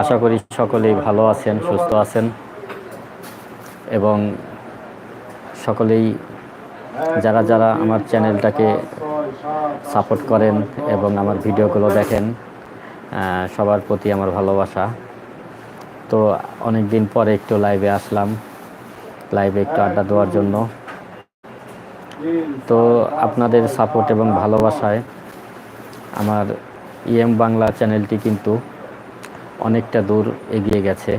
আশা করি সকলেই ভালো আছেন, সুস্থ আছেন এবং সকলেই যারা যারা আমার চ্যানেলটাকে সাপোর্ট করেন এবং আমার ভিডিওগুলো দেখেন সবার প্রতি আমার ভালোবাসা। তো অনেক দিন পরে একটু লাইভে আসলাম লাইভে একটু আড্ডা দেওয়ার জন্য। তো আপনাদের সাপোর্ট এবং ভালোবাসায় আমার ইএম বাংলা চ্যানেলটি কিন্তু অনেকটা দূর এগিয়ে গেছে।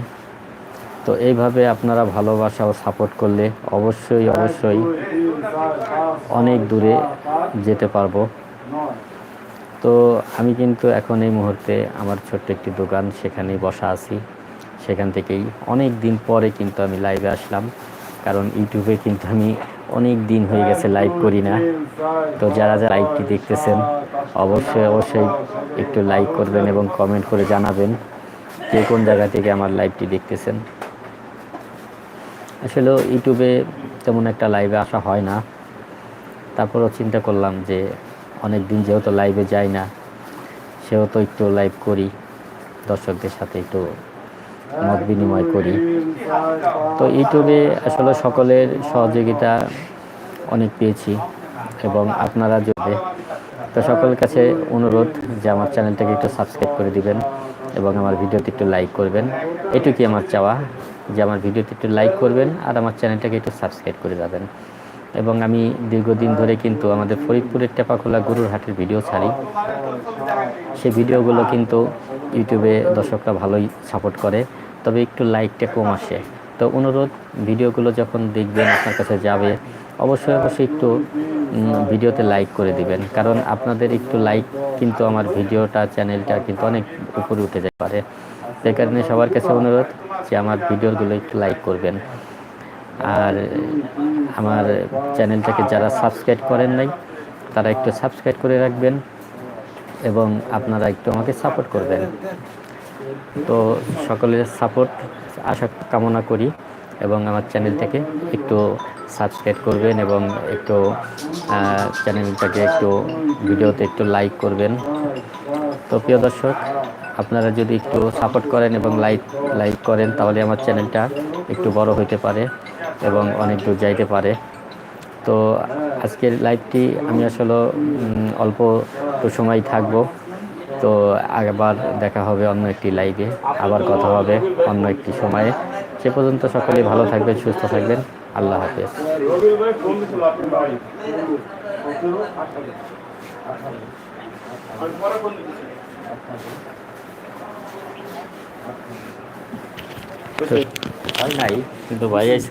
তো এইভাবে আপনারা ভালোবাসা ও সাপোর্ট করলে অবশ্যই অবশ্যই অনেক দূরে যেতে পারব। তো আমি কিন্তু এখন এই মুহূর্তে আমার ছোট্ট একটি দোকান সেখানেই বসা আছি। সেখান থেকেই অনেক দিন পরে কিন্তু আমি লাইভে আসলাম। কারণ ইউটিউবে কিন্তু আমি অনেক দিন হয়ে গেছে লাইভ করি না। তো যারা যারা লাইভটি দেখতেছেন, অবশ্যই অবশ্যই একটু লাইক করবেন এবং কমেন্ট করে জানাবেন। কে কোন জায়গা থেকে আমার লাইভটি দেখতেছেন? আসলে ইউটিউবে তেমন একটা লাইভে আসা হয় না। তারপরও চিন্তা করলাম যে অনেক দিন যেহেতু লাইভে যাই না, সেহেতু একটু লাইভ করি, দর্শকদের সাথে একটু মত বিনিময় করি। তো ইউটিউবে আসলে সকলের সহযোগিতা অনেক পেয়েছি এবং আপনারা যদি, তো সকলের কাছে অনুরোধ যে আমার চ্যানেলটাকে একটু সাবস্ক্রাইব করে দিবেন। এবং আমার ভিডিওতে একটু লাইক করবেন। এটুকুই আমার চাওয়া যে আমার ভিডিওতে একটু লাইক করবেন আর আমার চ্যানেলটাকে একটু সাবস্ক্রাইব করে যাবেন। এবং আমি দীর্ঘদিন ধরে কিন্তু আমাদের ফরিদপুরের টেপাখোলা গরুর হাটের ভিডিও ছাড়ি। সেই ভিডিওগুলো কিন্তু ইউটিউবে দর্শকরা ভালোই সাপোর্ট করে, তবে একটু লাইকটা কম আসে। তো অনুরোধ ভিডিওগুলো যখন দেখবেন আপনার কাছে যাবে, অবশ্যই অবশ্যই একটু ভিডিওতে লাইক করে দিবেন। কারণ আপনাদের একটু লাইক কিন্তু আমার ভিডিওটা চ্যানেলটা কিন্তু অনেক উপরে উঠে যেতে পারে। সেই কারণে সবার কাছে অনুরোধ যে আমার ভিডিওগুলো একটু লাইক করবেন। আর আমার চ্যানেলটাকে যারা সাবস্ক্রাইব করেন নাই, তারা একটু সাবস্ক্রাইব করে রাখবেন এবং আপনারা একটু আমাকে সাপোর্ট করবেন। তো সকলের সাপোর্ট আশা, কামনা করি। এবং আমার চ্যানেলটাকে একটু সাবস্ক্রাইব করবেন এবং একটু চ্যানেলটাকে একটু ভিডিওতে একটু লাইক করবেন। তো প্রিয় দর্শক, আপনারা যদি একটু সাপোর্ট করেন এবং লাইক লাইক করেন, তাহলে আমার চ্যানেলটা একটু বড় হতে পারে এবং অনেক দূর যাইতে পারে। তো আজকের লাইভটি আমি আসলে অল্প একটু সময় থাকব। তো আবার দেখা হবে অন্য একটি লাইভে আবার কথা হবে অন্য একটি সময়ে। সে পর্যন্ত সকলেই ভালো থাকবেন সুস্থ থাকবেন আল্লাহ হাফেজ নাই কিন্তু ভাই।